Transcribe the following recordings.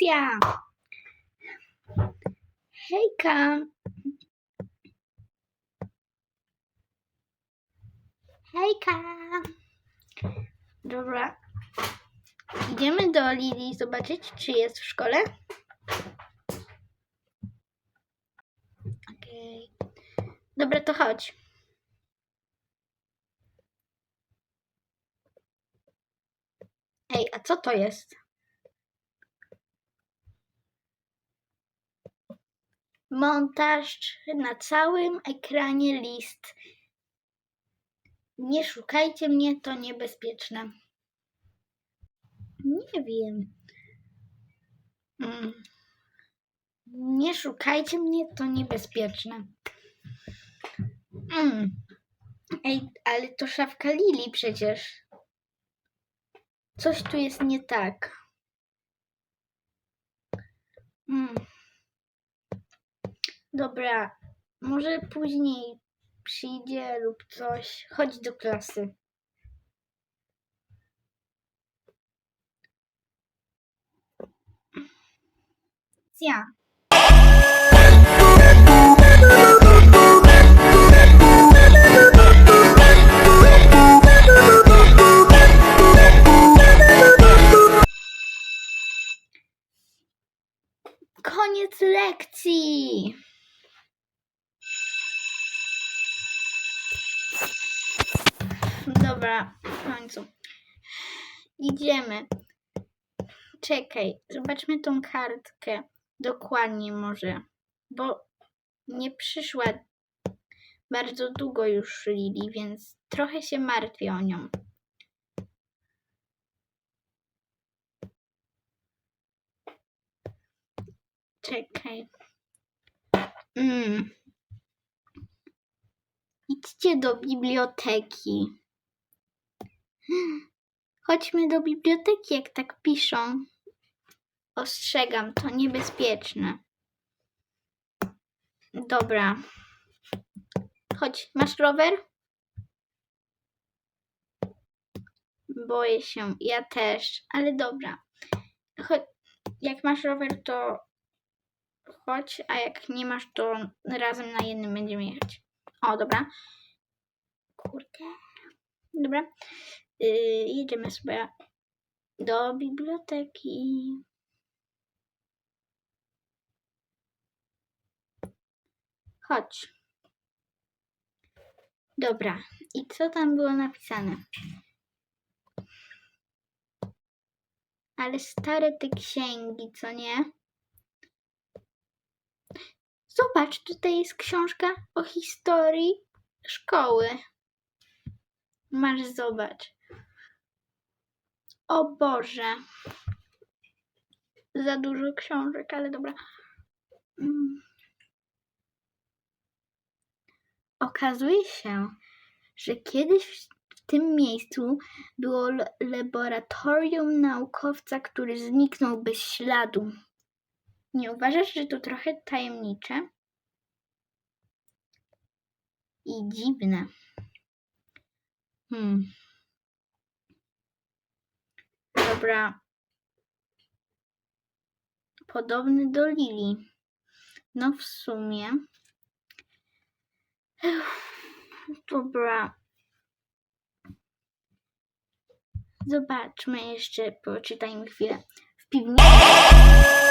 lekcja. Hejka. Hejka. Dobra. Idziemy do Lili zobaczyć, czy jest w szkole. Okej. Dobra, to chodź. Ej, a co to jest? Montaż na całym ekranie list. Nie szukajcie mnie, to niebezpieczne. Nie wiem. Mm. Nie szukajcie mnie, to niebezpieczne. Mm. Ej, ale to szafka Lili przecież. Coś tu jest nie tak. Mm. Dobra, może później przyjdzie lub coś. Chodź do klasy. Ja. Dobra, w końcu. Idziemy. Czekaj, zobaczmy tą kartkę. Dokładnie może, bo nie przyszła bardzo długo już Lili, więc trochę się martwię o nią. Czekaj. Mm. Idźcie do biblioteki. Chodźmy do biblioteki, jak tak piszą. Ostrzegam, to niebezpieczne. Dobra. Chodź, masz rower? Boję się, ja też, ale dobra. Chodź, jak masz rower, to chodź, a jak nie masz, to razem na jednym będziemy jechać. O, dobra. Kurde. Dobra. Yy, jedziemy sobie do biblioteki. Chodź. Dobra. I co tam było napisane? Ale stare te księgi, co nie? Zobacz, tutaj jest książka o historii szkoły. Masz, zobacz. O Boże. Za dużo książek, ale dobra. Mm. Okazuje się, że kiedyś w tym miejscu było laboratorium naukowca, który zniknął bez śladu. Nie uważasz, że to trochę tajemnicze? I dziwne. Hmm. Dobra. Podobny do Lili. No w sumie. Dobra. Zobaczmy jeszcze, poczytajmy chwilę. W piwnicy.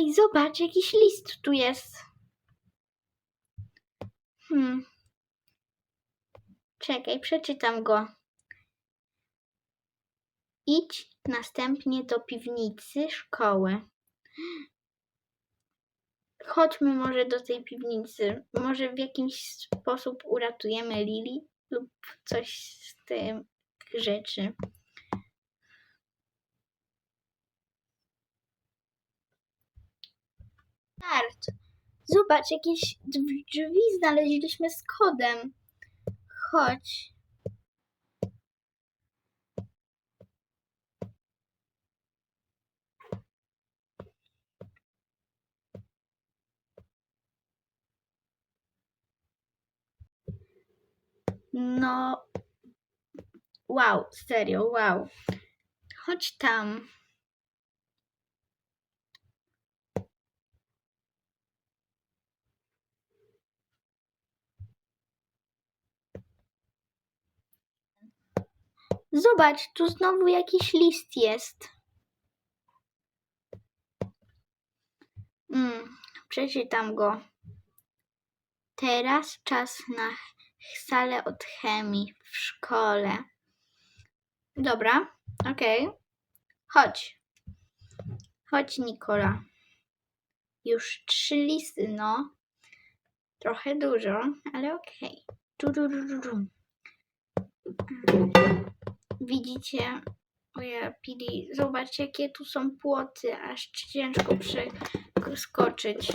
Ej, zobacz, jakiś list tu jest. Hmm. Czekaj, przeczytam go. Idź następnie do piwnicy szkoły. Chodźmy może do tej piwnicy. Może w jakiś sposób uratujemy Lili lub coś z tym rzeczy. start. Zobacz, jakieś drzwi znaleźliśmy z kodem. Chodź. No, wow, serio, wow. Chodź tam. Zobacz, tu znowu jakiś list jest. Mm, przeczytam go. Teraz czas na salę od chemii w szkole. Dobra, okej. Chodź. Chodź, Nikola. Już trzy listy, no. Trochę dużo, ale okej. Okay. Widzicie? Oja, Pili, zobacz jakie tu są płoty, aż ciężko przeskoczyć.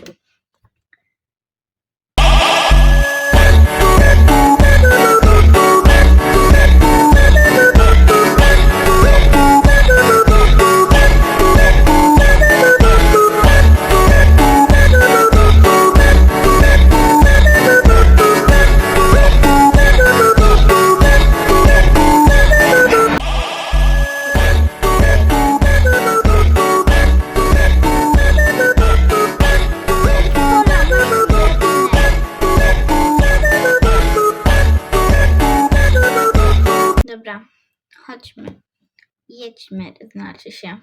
Jedźmy, znaczy się.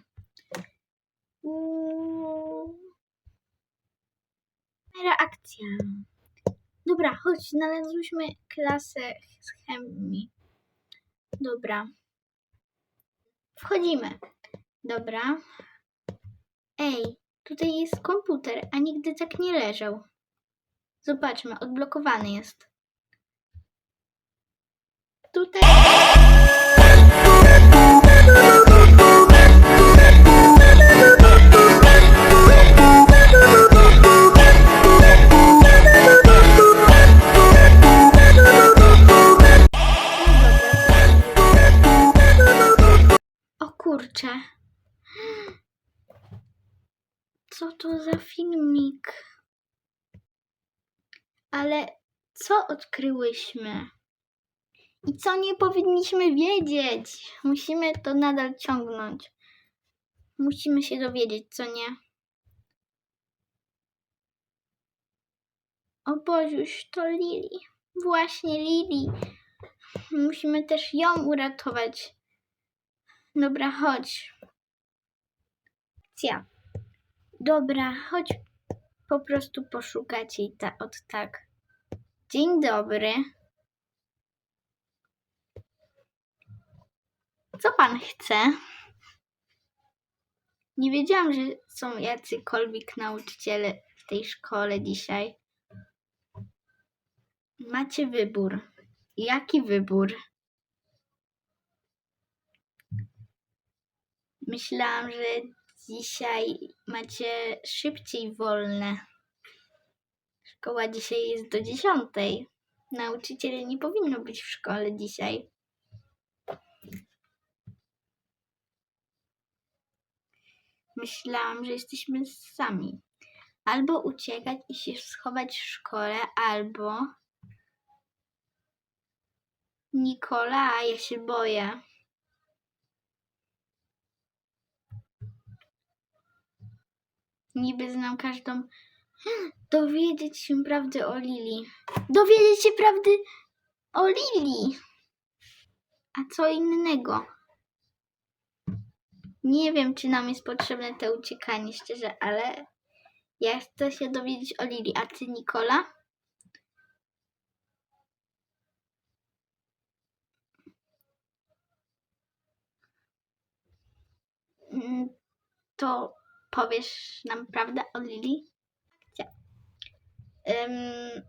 Reakcja. Dobra, chodź, znalazłyśmy klasę z chemii. Dobra. Wchodzimy. Dobra. Ej, tutaj jest komputer, a nigdy tak nie leżał. Zobaczmy, odblokowany jest. Tutaj. Kurczę. Co to za filmik? Ale co odkryłyśmy? I co nie powinniśmy wiedzieć? Musimy to nadal ciągnąć. Musimy się dowiedzieć, co nie. O Bożuś, to Lili. Właśnie Lili. Musimy też ją uratować. Dobra, chodź. Cia. Dobra, chodź po prostu poszukać jej ta, od tak. Dzień dobry. Co pan chce? Nie wiedziałam, że są jacykolwiek nauczyciele w tej szkole dzisiaj. Macie wybór. Jaki wybór? Myślałam, że dzisiaj macie szybciej wolne. Szkoła dzisiaj jest do dziesiątej. Nauczyciele nie powinno być w szkole dzisiaj. Myślałam, że jesteśmy sami. Albo uciekać i się schować w szkole, albo. Nikola, ja się boję. Niby znam każdą. Dowiedzieć się prawdy o Lili. Dowiedzieć się prawdy o Lili. A co innego? Nie wiem, czy nam jest potrzebne to uciekanie, szczerze, ale ja chcę się dowiedzieć o Lili. A ty, Nikola? Mm, To powiesz nam prawdę o Lili? Gdzie? Ym,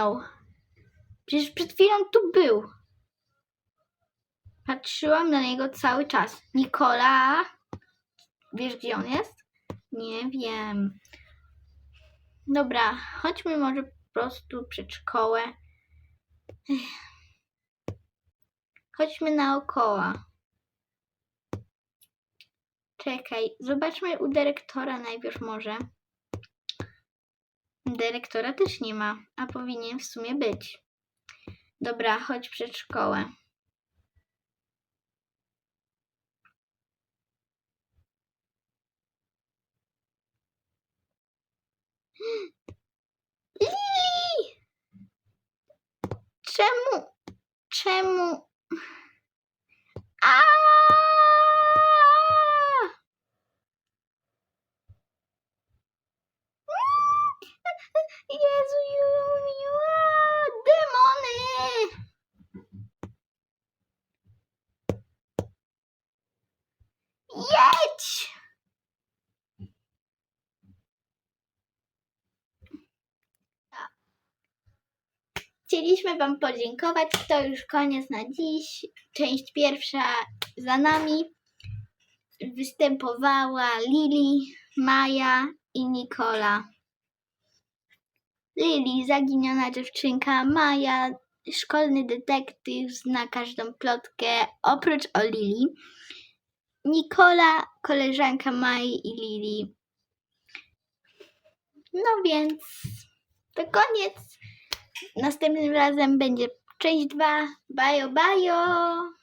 zniknął? Przecież przed chwilą tu był. Patrzyłam na niego cały czas. Nikola, wiesz gdzie on jest? Nie wiem. Dobra, chodźmy może po prostu przed szkołę. Chodźmy naokoła. Czekaj, zobaczmy u dyrektora najpierw może. Dyrektora też nie ma, a powinien w sumie być. Dobra, chodź przed szkołę. Czemu? Czemu? Chcieliśmy Wam podziękować. To już koniec na dziś. Część pierwsza za nami. Występowała Lili, Maja i Nikola. Lili, zaginiona dziewczynka, Maja, szkolny detektyw, zna każdą plotkę oprócz o Lili. Nikola, koleżanka Mai i Lili. No więc to koniec. Następnym razem będzie część 2. Bajo, bajo!